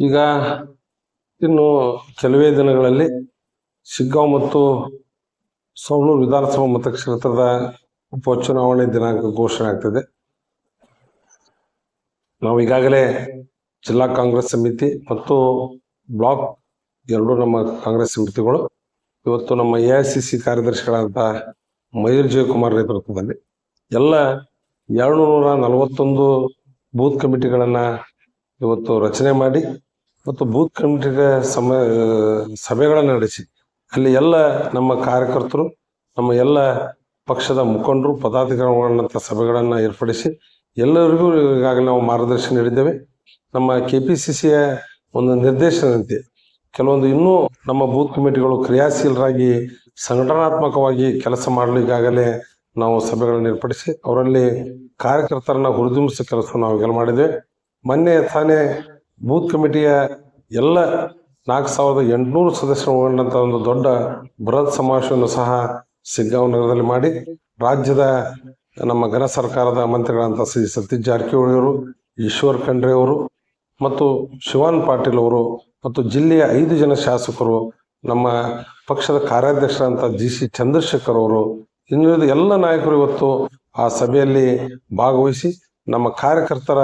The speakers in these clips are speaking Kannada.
ಈಗ ಇನ್ನು ಕೆಲವೇ ದಿನಗಳಲ್ಲಿ ಶಿಗ್ಗಾಂವ್ ಮತ್ತು ಸವಣೂರು ವಿಧಾನಸಭಾ ಮತಕ್ಷೇತ್ರದ ಉಪಚುನಾವಣೆ ದಿನಾಂಕ ಘೋಷಣೆ ಆಗ್ತದೆ. ನಾವು ಈಗಾಗಲೇ ಜಿಲ್ಲಾ ಕಾಂಗ್ರೆಸ್ ಸಮಿತಿ ಮತ್ತು ಬ್ಲಾಕ್ ಎರಡು ನಮ್ಮ ಕಾಂಗ್ರೆಸ್ ಸಮಿತಿಗಳು, ಇವತ್ತು ನಮ್ಮ ಎ ಐ ಸಿ ಸಿ ಕಾರ್ಯದರ್ಶಿಗಳಾದಂಥ ಮಯೂರ್ ಜಯಕುಮಾರ್ ನೇತೃತ್ವದಲ್ಲಿ ಎಲ್ಲ ಎರಡು ನೂರ ನಲವತ್ತೊಂದು ಬೂತ್ ಕಮಿಟಿಗಳನ್ನು ಇವತ್ತು ರಚನೆ ಮಾಡಿ ಮತ್ತು ಬೂತ್ ಕಮಿಟಿಗಳ ಸಮ, ಸಭೆಗಳನ್ನು ನಡೆಸಿ. ಅಲ್ಲಿ ಎಲ್ಲ ನಮ್ಮ ಕಾರ್ಯಕರ್ತರು, ನಮ್ಮ ಎಲ್ಲ ಪಕ್ಷದ ಮುಖಂಡರು, ಪದಾಧಿಕಾರಿಗಳನ್ನಂಥ ಸಭೆಗಳನ್ನು ಏರ್ಪಡಿಸಿ ಎಲ್ಲರಿಗೂ ಈಗಾಗಲೇ ನಾವು ಮಾರ್ಗದರ್ಶನ ನೀಡಿದ್ದೇವೆ. ನಮ್ಮ ಕೆ ಪಿ ಸಿ ಸಿಯ ಒಂದು ನಿರ್ದೇಶನದಂತೆ ಕೆಲವೊಂದು ಇನ್ನೂ ನಮ್ಮ ಬೂತ್ ಕಮಿಟಿಗಳು ಕ್ರಿಯಾಶೀಲರಾಗಿ, ಸಂಘಟನಾತ್ಮಕವಾಗಿ ಕೆಲಸ ಮಾಡಲು ಈಗಾಗಲೇ ನಾವು ಸಭೆಗಳನ್ನು ಏರ್ಪಡಿಸಿ ಅವರಲ್ಲಿ ಕಾರ್ಯಕರ್ತರನ್ನ ಹುರಿದುಂಬಿಸೋ ಕೆಲಸ ನಾವು ಮಾಡಿದೆ ಮಾಡಿದ್ದೇವೆ ಮೊನ್ನೆ ತಾನೇ ಬೂತ್ ಕಮಿಟಿಯ ಎಲ್ಲ ನಾಲ್ಕು ಸಾವಿರದ ಎಂಟುನೂರು ಸದಸ್ಯರು ಒಳಗೊಂಡಂಥ ಒಂದು ದೊಡ್ಡ ಬೃಹತ್ ಸಮಾವೇಶವನ್ನು ಸಹ ಸಿಗ್ಗಾಂವ್ ನಗರದಲ್ಲಿ ಮಾಡಿ ರಾಜ್ಯದ ನಮ್ಮ ಘನ ಸರ್ಕಾರದ ಮಂತ್ರಿಗಳಂತ ಶ್ರೀ ಸತೀಶ್ ಜಾರಕಿಹೊಳಿ ಅವರು, ಈಶ್ವರ್ ಖಂಡ್ರೆ ಅವರು ಮತ್ತು ಶಿವಾನ್ ಪಾಟೀಲ್ ಅವರು ಮತ್ತು ಜಿಲ್ಲೆಯ ಐದು ಜನ ಶಾಸಕರು, ನಮ್ಮ ಪಕ್ಷದ ಕಾರ್ಯಾಧ್ಯಕ್ಷರಂತ ಜಿ ಸಿ ಚಂದ್ರಶೇಖರ್ ಅವರು ಇನ್ನುಳಿದ ಎಲ್ಲ ನಾಯಕರು ಇವತ್ತು ಆ ಸಭೆಯಲ್ಲಿ ಭಾಗವಹಿಸಿ ನಮ್ಮ ಕಾರ್ಯಕರ್ತರ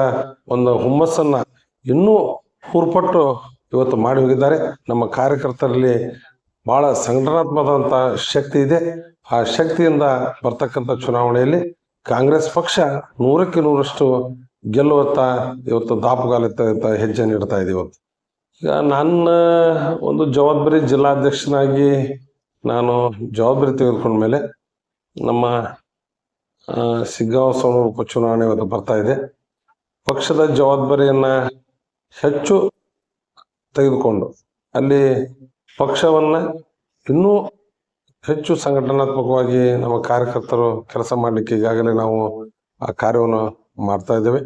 ಒಂದು ಹುಮ್ಮಸ್ಸನ್ನ ಇನ್ನೂ ಹೂರ್ಪಟ್ಟು ಇವತ್ತು ಮಾಡಿ ಹೋಗಿದ್ದಾರೆ. ನಮ್ಮ ಕಾರ್ಯಕರ್ತರಲ್ಲಿ ಬಹಳ ಸಂಘಟನಾತ್ಮಕದಂತ ಶಕ್ತಿ ಇದೆ. ಆ ಶಕ್ತಿಯಿಂದ ಬರ್ತಕ್ಕಂಥ ಚುನಾವಣೆಯಲ್ಲಿ ಕಾಂಗ್ರೆಸ್ ಪಕ್ಷ ನೂರಕ್ಕೆ ನೂರಷ್ಟು ಗೆಲ್ಲುವತ್ತ ಇವತ್ತು ದಾಪುಗಾಲತ್ತ ಹೆಜ್ಜೆ ನೀಡ್ತಾ ಇದೆ ಇವತ್ತು. ಈಗ ನನ್ನ ಒಂದು ಜವಾಬ್ದಾರಿ ಜಿಲ್ಲಾಧ್ಯಕ್ಷನಾಗಿ ನಾನು ಜವಾಬ್ದಾರಿ ತೆಗೆದುಕೊಂಡ ಮೇಲೆ ನಮ್ಮ ಸಿಗ್ಗಾಂವ್ ಸೋನೂರು ಉಪಚುನಾವಣೆ ಇವತ್ತು ಬರ್ತಾ ಇದೆ. ಪಕ್ಷದ ಜವಾಬ್ದಾರಿಯನ್ನ ಹೆಚ್ಚು ತೆಗೆದುಕೊಂಡು ಅಲ್ಲಿ ಪಕ್ಷವನ್ನ ಇನ್ನೂ ಹೆಚ್ಚು ಸಂಘಟನಾತ್ಮಕವಾಗಿ ನಮ್ಮ ಕಾರ್ಯಕರ್ತರು ಕೆಲಸ ಮಾಡಲಿಕ್ಕೆ ಈಗಾಗಲೇ ನಾವು ಆ ಕಾರ್ಯವನ್ನು ಮಾಡ್ತಾ ಇದ್ದೇವೆ.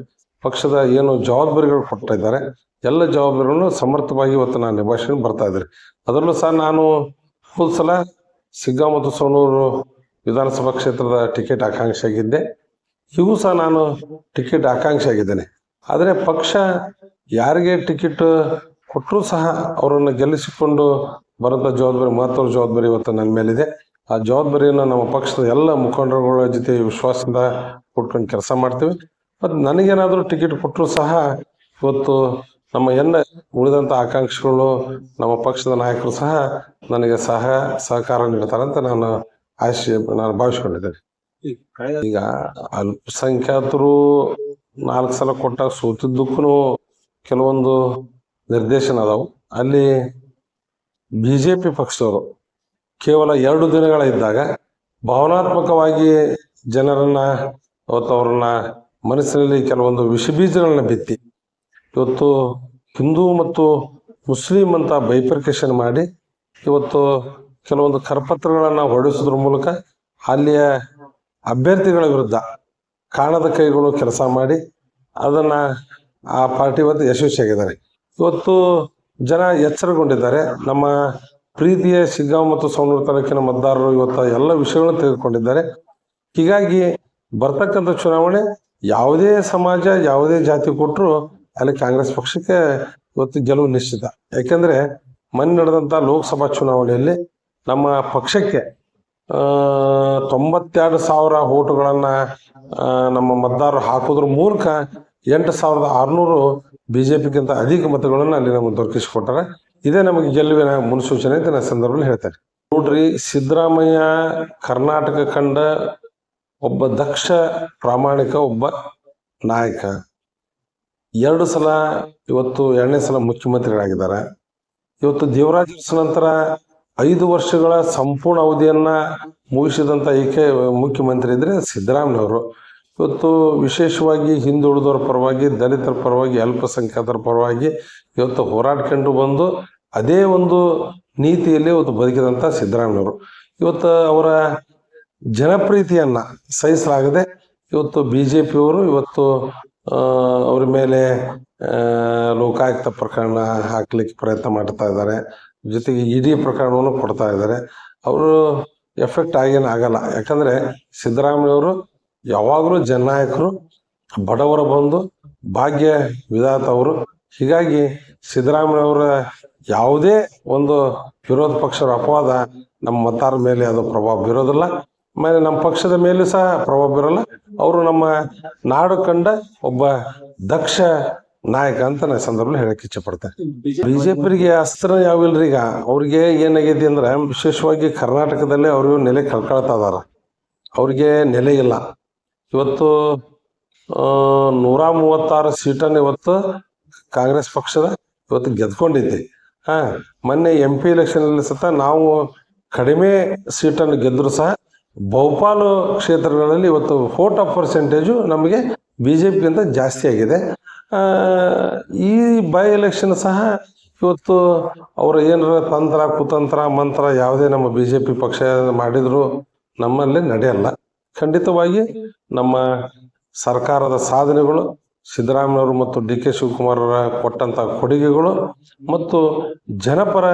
ಪಕ್ಷದ ಏನು ಜವಾಬ್ದಾರಿಗಳು ಕೊಟ್ಟಿದ್ದಾರೆ ಎಲ್ಲ ಜವಾಬ್ದಾರಿಗಳನ್ನು ಸಮರ್ಥವಾಗಿ ಇವತ್ತು ನಾನು ನಿಭಾಯಿಸ್ಕೊಂಡು ಬರ್ತಾ ಇದ್ದಾರೆ ಅದರಲ್ಲೂ ಸಹ ನಾನು ಹೋದ ಸಲ ಸಿಗ್ಗಾ ಮತ್ತು ಸೋನೂರು ವಿಧಾನಸಭಾ ಕ್ಷೇತ್ರದ ಟಿಕೆಟ್ ಆಕಾಂಕ್ಷಿ ಆಗಿದ್ದೆ ಇವು ಸಹ ನಾನು ಟಿಕೆಟ್ ಆಕಾಂಕ್ಷಿ ಆಗಿದ್ದೇನೆ. ಆದರೆ ಪಕ್ಷ ಯಾರಿಗೆ ಟಿಕೆಟ್ ಕೊಟ್ಟರೂ ಸಹ ಅವರನ್ನು ಗೆಲ್ಲಿಸಿಕೊಂಡು ಬರೋಂಥ ಜವಾಬ್ದಾರಿ, ಮಹತ್ವದ ಜವಾಬ್ದಾರಿ ಇವತ್ತು ನನ್ನ ಮೇಲಿದೆ. ಆ ಜವಾಬ್ದಾರಿಯನ್ನು ನಮ್ಮ ಪಕ್ಷದ ಎಲ್ಲ ಮುಖಂಡರುಗಳ ಜೊತೆ ವಿಶ್ವಾಸದಿಂದ ಕೊಟ್ಕೊಂಡು ಕೆಲಸ ಮಾಡ್ತೀವಿ. ಮತ್ತು ನನಗೇನಾದರೂ ಟಿಕೆಟ್ ಕೊಟ್ಟರೂ ಸಹ ಇವತ್ತು ನಮ್ಮ ಎಲ್ಲ ಉಳಿದಂಥ ಆಕಾಂಕ್ಷಿಗಳು, ನಮ್ಮ ಪಕ್ಷದ ನಾಯಕರು ಸಹ ನನಗೆ ಸಹ ಸಹಕಾರ ನೀಡ್ತಾರಂತ ನಾನು ಆಶೆ ನಾನು ಭಾವಿಸ್ಕೊಂಡಿದ್ದೇನೆ. ಈಗ ಅಲ್ಪಸಂಖ್ಯಾತರು ನಾಲ್ಕು ಸಲ ಕೊಟ್ಟಾಗ ಸೋತಿದ್ದಕ್ಕೂ ಕೆಲವೊಂದು ನಿರ್ದೇಶನ ಅದಾವು. ಅಲ್ಲಿ ಬಿ ಜೆ ಪಿ ಪಕ್ಷದವರು ಕೇವಲ ಎರಡು ದಿನಗಳ ಇದ್ದಾಗ ಭಾವನಾತ್ಮಕವಾಗಿ ಜನರನ್ನ ಅವತ್ತು ಅವ್ರನ್ನ ಮನಸ್ಸಿನಲ್ಲಿ ಕೆಲವೊಂದು ವಿಷಬೀಜಗಳನ್ನ ಬಿತ್ತಿ ಇವತ್ತು ಹಿಂದೂ ಮತ್ತು ಮುಸ್ಲಿಂ ಅಂತ ಬೈಫರ್ಕೇಶನ್ ಮಾಡಿ ಇವತ್ತು ಕೆಲವೊಂದು ಕರಪತ್ರಗಳನ್ನು ಹೊರಡಿಸೋದ್ರ ಮೂಲಕ ಅಲ್ಲಿಯ ಅಭ್ಯರ್ಥಿಗಳ ವಿರುದ್ಧ ಕಾಣದ ಕೈಗಳು ಕೆಲಸ ಮಾಡಿ ಅದನ್ನ ಆ ಪಾರ್ಟಿ ಇವತ್ತು ಯಶಸ್ವಿಯಾಗಿದ್ದಾರೆ. ಇವತ್ತು ಜನ ಎಚ್ಚರಗೊಂಡಿದ್ದಾರೆ. ನಮ್ಮ ಪ್ರೀತಿಯ ಶಿಗ್ಗಾಂವ್ ಮತ್ತು ಸೋಮೂರು ತಾಲೂಕಿನ ಮತದಾರರು ಇವತ್ತು ಎಲ್ಲ ವಿಷಯಗಳನ್ನು ತೆಗೆದುಕೊಂಡಿದ್ದಾರೆ. ಹೀಗಾಗಿ ಬರ್ತಕ್ಕಂಥ ಚುನಾವಣೆ ಯಾವುದೇ ಸಮಾಜ, ಯಾವುದೇ ಜಾತಿ ಕೊಟ್ಟರು ಅಲ್ಲಿ ಕಾಂಗ್ರೆಸ್ ಪಕ್ಷಕ್ಕೆ ಇವತ್ತು ಗೆಲುವು ನಿಶ್ಚಿತ. ಯಾಕೆಂದ್ರೆ ಮೊನ್ನೆ ನಡೆದಂತ ಲೋಕಸಭಾ ಚುನಾವಣೆಯಲ್ಲಿ ನಮ್ಮ ಪಕ್ಷಕ್ಕೆ ತೊಂಬತ್ತೆರಡು ಸಾವಿರ ಓಟುಗಳನ್ನ ನಮ್ಮ ಮತದಾರರು ಹಾಕೋದ್ರ ಮೂಲಕ ಎಂಟು ಸಾವಿರದ ಆರುನೂರು ಬಿಜೆಪಿಗಿಂತ ಅಧಿಕ ಮತಗಳನ್ನು ಅಲ್ಲಿ ನಮಗೆ ದೊರಕಿಸಿಕೊಟ್ಟಾರೆ, ಇದೇ ನಮಗೆ ಗೆಲುವಿನ ಮುನ್ಸೂಚನೆ ಅಂತ ನಾನು ಸಂದರ್ಭದಲ್ಲಿ ಹೇಳ್ತೇನೆ. ನೋಡ್ರಿ, ಸಿದ್ದರಾಮಯ್ಯ ಕರ್ನಾಟಕ ಕಂಡ ಒಬ್ಬ ದಕ್ಷ ಪ್ರಾಮಾಣಿಕ ಒಬ್ಬ ನಾಯಕ. ಎರಡು ಸಲ, ಇವತ್ತು ಎರಡನೇ ಸಲ ಮುಖ್ಯಮಂತ್ರಿಗಳಾಗಿದ್ದಾರೆ. ಇವತ್ತು ದೇವರಾಜ ನಂತರ ಐದು ವರ್ಷಗಳ ಸಂಪೂರ್ಣ ಅವಧಿಯನ್ನ ಮುಗಿಸಿದಂತ ಏಕೆ ಮುಖ್ಯಮಂತ್ರಿ ಇದ್ರೆ ಸಿದ್ದರಾಮಯ್ಯವರು. ಇವತ್ತು ವಿಶೇಷವಾಗಿ ಹಿಂದುಳಿದವರ ಪರವಾಗಿ, ದಲಿತರ ಪರವಾಗಿ, ಅಲ್ಪಸಂಖ್ಯಾತರ ಪರವಾಗಿ ಇವತ್ತು ಹೋರಾಡ್ಕೊಂಡು ಬಂದು ಅದೇ ಒಂದು ನೀತಿಯಲ್ಲಿ ಇವತ್ತು ಬದುಕಿದಂತ ಸಿದ್ದರಾಮಯ್ಯವರು. ಇವತ್ತು ಅವರ ಜನಪ್ರೀತಿಯನ್ನು ಸಹಿಸಲಾಗದೆ ಇವತ್ತು ಬಿ ಜೆ ಪಿಯವರು ಇವತ್ತು ಅವ್ರ ಮೇಲೆ ಲೋಕಾಯುಕ್ತ ಪ್ರಕರಣ ಹಾಕ್ಲಿಕ್ಕೆ ಪ್ರಯತ್ನ ಮಾಡ್ತಾ ಇದ್ದಾರೆ. ಜೊತೆಗೆ ಇಡೀ ಪ್ರಕರಣವನ್ನು ಕೊಡ್ತಾ ಇದ್ದಾರೆ. ಅವರು ಎಫೆಕ್ಟ್ ಆಗೇನು ಆಗಲ್ಲ. ಯಾಕಂದ್ರೆ ಸಿದ್ದರಾಮಯ್ಯವರು ಯಾವಾಗಲೂ ಜನನಾಯಕರು, ಬಡವರ ಬಂದು ಭಾಗ್ಯ ವಿಧಾತ ಅವರು. ಹೀಗಾಗಿ ಸಿದ್ದರಾಮಯ್ಯವರ ಯಾವುದೇ ಒಂದು ವಿರೋಧ ಪಕ್ಷರ ಅಪವಾದ ನಮ್ಮ ಮತಾರ ಮೇಲೆ ಅದು ಪ್ರಭಾವ ಬೀರೋದಿಲ್ಲ. ಆಮೇಲೆ ನಮ್ಮ ಪಕ್ಷದ ಮೇಲೆ ಸಹ ಪ್ರಭಾವ ಬೀರಲ್ಲ. ಅವರು ನಮ್ಮ ನಾಡು ಕಂಡ ಒಬ್ಬ ದಕ್ಷ ನಾಯಕ ಅಂತ ನಾ ಸಂದರ್ಭದಲ್ಲಿ ಹೇಳಕ್ ಇಚ್ಛೆ ಪಡ್ತೇನೆ ಬಿಜೆಪಿಗೆ ಅಸ್ತ್ರ ಯಾವಿಲ್ರಿ ಈಗ? ಅವ್ರಿಗೆ ಏನಾಗೈತಿ ಅಂದ್ರೆ ವಿಶೇಷವಾಗಿ ಕರ್ನಾಟಕದಲ್ಲಿ ಅವರು ನೆಲೆ ಕಳ್ಕೊಳ್ತಾ ಇದಾರ. ಅವ್ರಿಗೆ ನೆಲೆ ಇಲ್ಲ. ಇವತ್ತು ನೂರಾ ನೂರ ಮೂವತ್ತಾರು ಸೀಟನ್ನು ಇವತ್ತು ಕಾಂಗ್ರೆಸ್ ಪಕ್ಷದ ಇವತ್ತು ಗೆದ್ಕೊಂಡಿದ್ದೆ. ಹಾ ಮೊನ್ನೆ ಎಂ ಪಿ ಎಲೆಕ್ಷನಲ್ಲಿ ಸತ ನಾವು ಕಡಿಮೆ ಸೀಟನ್ನು ಗೆದ್ದರೂ ಸಹ ಬಹುಪಾಲು ಕ್ಷೇತ್ರಗಳಲ್ಲಿ ಇವತ್ತು ಫೋಟೋ ಪರ್ಸೆಂಟೇಜು ನಮಗೆ ಬಿ ಜೆ ಪಿಗಿಂತ ಜಾಸ್ತಿ ಆಗಿದೆ. ಈ ಬೈ ಎಲೆಕ್ಷನ್ ಸಹ ಇವತ್ತು ಅವರು ಏನಾರ ತಂತ್ರ, ಕುತಂತ್ರ, ಮಂತ್ರ ಯಾವುದೇ ನಮ್ಮ ಬಿ ಜೆ ಪಿ ಪಕ್ಷ ಮಾಡಿದ್ರು ನಮ್ಮಲ್ಲಿ ನಡೆಯಲ್ಲ. ಖಂಡಿತವಾಗಿ ನಮ್ಮ ಸರ್ಕಾರದ ಸಾಧನೆಗಳು ಸಿದ್ದರಾಮಯ್ಯವರು ಮತ್ತು ಡಿ ಕೆ ಶಿವಕುಮಾರ್ ಕೊಟ್ಟಂಥ ಕೊಟ್ಟಂತ ಕೊಡುಗೆಗಳು ಮತ್ತು ಜನಪರ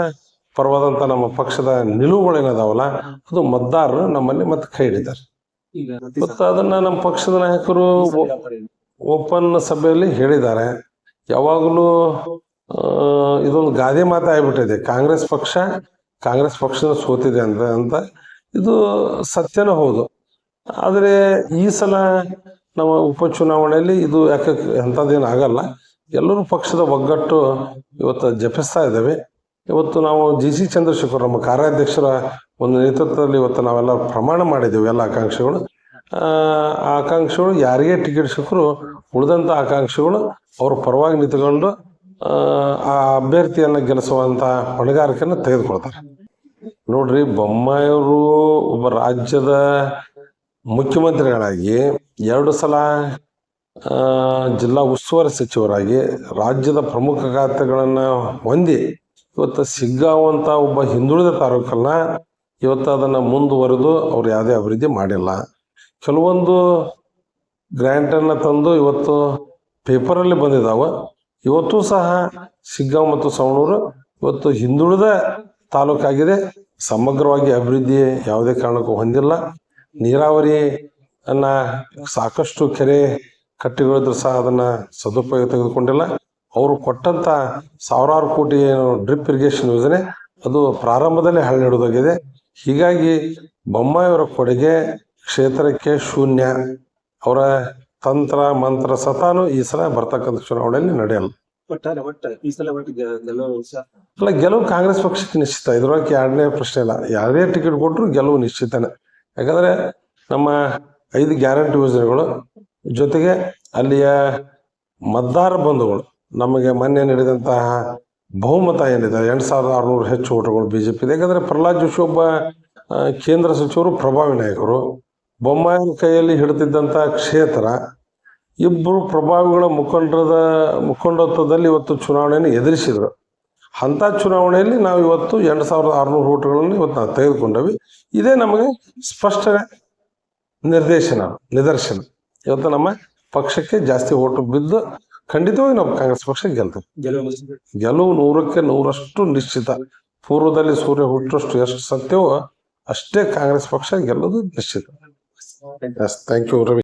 ಪರವಾದಂಥ ನಮ್ಮ ಪಕ್ಷದ ನಿಲುವುಗಳೇನದಾವಲ್ಲ ಅದು ಮತದಾರರು ನಮ್ಮಲ್ಲಿ ಮತ್ತೆ ಕೈ ಈಗ ಮತ್ತು ಅದನ್ನ ನಮ್ಮ ಪಕ್ಷದ ನಾಯಕರು ಓಪನ್ ಸಭೆಯಲ್ಲಿ ಹೇಳಿದ್ದಾರೆ. ಯಾವಾಗಲೂ ಇದೊಂದು ಗಾದೆ ಮಾತು ಆಗ್ಬಿಟ್ಟಿದೆ. ಕಾಂಗ್ರೆಸ್ ಪಕ್ಷ ಕಾಂಗ್ರೆಸ್ ಪಕ್ಷದ ಸೋತಿದೆ ಅಂತ ಅಂತ ಇದು ಸತ್ಯನೂ ಹೌದು. ಆದರೆ ಈ ಸಲ ನಮ್ಮ ಉಪಚುನಾವಣೆಯಲ್ಲಿ ಇದು ಯಾಕೆ ಅಂಥದ್ದೇನು ಆಗಲ್ಲ. ಎಲ್ಲರೂ ಪಕ್ಷದ ಒಗ್ಗಟ್ಟು ಇವತ್ತು ಜಪಿಸ್ತಾ ಇದ್ದೇವೆ. ಇವತ್ತು ನಾವು ಜಿ ಸಿ ಚಂದ್ರಶೇಖರ್ ನಮ್ಮ ಕಾರ್ಯಾಧ್ಯಕ್ಷರ ಒಂದು ನೇತೃತ್ವದಲ್ಲಿ ಇವತ್ತು ನಾವೆಲ್ಲ ಪ್ರಮಾಣ ಮಾಡಿದ್ದೇವೆ ಎಲ್ಲ ಆಕಾಂಕ್ಷಿಗಳು. ಆಕಾಂಕ್ಷಿಗಳು ಯಾರಿಗೇ ಟಿಕೆಟ್ ಸಿಕ್ಕರು ಉಳಿದಂಥ ಆಕಾಂಕ್ಷಿಗಳು ಅವ್ರ ಪರವಾಗಿ ನಿಂತ್ಕೊಂಡು, ಆ ಅಭ್ಯರ್ಥಿಯನ್ನು ಗೆಲ್ಲಿಸುವಂಥ ಹೊಣೆಗಾರಿಕೆಯನ್ನು ತೆಗೆದುಕೊಳ್ತಾರೆ. ನೋಡ್ರಿ ಬೊಮ್ಮಾಯಿಯವರು ಒಬ್ಬ ರಾಜ್ಯದ ಮುಖ್ಯಮಂತ್ರಿಗಳಾಗಿ, ಎರಡು ಸಲ ಜಿಲ್ಲಾ ಉಸ್ತುವಾರಿ ಸಚಿವರಾಗಿ, ರಾಜ್ಯದ ಪ್ರಮುಖ ಖಾತೆಗಳನ್ನು ಹೊಂದಿ ಇವತ್ತು ಸಿಗ್ಗಾವಂಥ ಒಬ್ಬ ಹಿಂದುಳಿದ ತಾಲೂಕಲ್ಲ, ಇವತ್ತು ಅದನ್ನು ಮುಂದುವರೆದು ಅವ್ರು ಯಾವುದೇ ಅಭಿವೃದ್ಧಿ ಮಾಡಿಲ್ಲ. ಕೆಲವೊಂದು ಗ್ರ್ಯಾಂಟನ್ನು ತಂದು ಇವತ್ತು ಪೇಪರಲ್ಲಿ ಬಂದಿದ್ದಾವೆ ಇವತ್ತು ಸಹ ಸಿಗ್ಗಾಂವ್ ಮತ್ತು ಸವಣೂರು ಇವತ್ತು ಹಿಂದುಳಿದ ತಾಲೂಕಾಗಿದೆ ಸಮಗ್ರವಾಗಿ ಅಭಿವೃದ್ಧಿ ಯಾವುದೇ ಕಾರಣಕ್ಕೂ ಹೊಂದಿಲ್ಲ. ನೀರಾವರಿ ಅನ್ನ ಸಾಕಷ್ಟು ಕೆರೆ ಕಟ್ಟಿಗಳಿದ್ರು ಸಹ ಅದನ್ನು ಸದುಪಯೋಗ ತೆಗೆದುಕೊಂಡಿಲ್ಲ. ಅವರು ಕೊಟ್ಟಂತ ಸಾವಿರಾರು ಕೋಟಿ ಏನು ಡ್ರಿಪ್ ಇರಿಗೇಷನ್ ಯೋಜನೆ ಅದು ಪ್ರಾರಂಭದಲ್ಲೇ ಹಳ್ಳಿಡೋದಾಗಿದೆ ಹೀಗಾಗಿ ಬೊಮ್ಮಾಯಿಯವರ ಕೊಡುಗೆ ಕ್ಷೇತ್ರಕ್ಕೆ ಶೂನ್ಯ. ಅವರ ತಂತ್ರ ಮಂತ್ರ ಸತಾನು ಈ ಸಲ ಬರ್ತಕ್ಕಂಥ ಚುನಾವಣೆಯಲ್ಲಿ ನಡೆಯಲ್ಲ. ಅಲ್ಲ ಗೆಲುವು ಕಾಂಗ್ರೆಸ್ ಪಕ್ಷಕ್ಕೆ ನಿಶ್ಚಿತ. ಇದ್ರೊಳಗೆ ಎರಡನೇ ಪ್ರಶ್ನೆ ಇಲ್ಲ. ಯಾರೇ ಟಿಕೆಟ್ ಕೊಟ್ಟರು ಗೆಲುವು ನಿಶ್ಚಿತನೇ. ಯಾಕಂದ್ರೆ ನಮ್ಮ ಐದು ಗ್ಯಾರಂಟಿ ಯೋಜನೆಗಳು ಜೊತೆಗೆ ಅಲ್ಲಿಯ ಮತದಾರ ಬಂಧುಗಳು ನಮಗೆ ಮೊನ್ನೆ ನಡೆದಂತಹ ಬಹುಮತ ಏನಿದೆ ಎಂಟು ಸಾವಿರದ ಆರುನೂರು ಹೆಚ್ಚು ಓಟುಗಳು ಬಿಜೆಪಿ ಇದೆ. ಯಾಕಂದ್ರೆ ಪ್ರಹ್ಲಾದ್ ಜೋಶಿ ಒಬ್ಬ ಕೇಂದ್ರ ಸಚಿವರು, ಪ್ರಭಾವಿ ನಾಯಕರು. ಬೊಮ್ಮಾಯನ ಕೈಯಲ್ಲಿ ಹಿಡಿದಿದ್ದಂಥ ಕ್ಷೇತ್ರ ಇಬ್ಬರು ಪ್ರಭಾವಿಗಳ ಮುಖಂಡರದ, ಮುಖಂಡತ್ವದಲ್ಲಿ ಇವತ್ತು ಚುನಾವಣೆಯನ್ನು ಎದುರಿಸಿದ್ರು. ಅಂಥ ಚುನಾವಣೆಯಲ್ಲಿ ನಾವು ಇವತ್ತು ಎಂಟು ಸಾವಿರದ ಆರುನೂರು ಓಟುಗಳನ್ನು ಇವತ್ತು ನಾವು ತೆಗೆದುಕೊಂಡವಿ. ಇದೇ ನಮಗೆ ಸ್ಪಷ್ಟ ನಿರ್ದೇಶನ, ನಿದರ್ಶನ. ಇವತ್ತು ನಮ್ಮ ಪಕ್ಷಕ್ಕೆ ಜಾಸ್ತಿ ಓಟು ಬಿದ್ದು ಖಂಡಿತವಾಗಿ ನಾವು ಕಾಂಗ್ರೆಸ್ ಪಕ್ಷ ಗೆಲ್ತೇವೆ. ಗೆಲುವು ನೂರಕ್ಕೆ ನೂರಷ್ಟು ನಿಶ್ಚಿತ. ಪೂರ್ವದಲ್ಲಿ ಸೂರ್ಯ ಹುಟ್ಟಷ್ಟು ಎಷ್ಟು ಸತ್ಯವೋ ಅಷ್ಟೇ ಕಾಂಗ್ರೆಸ್ ಪಕ್ಷ ಗೆಲ್ಲೋದು ನಿಶ್ಚಿತ. Thank you Ravi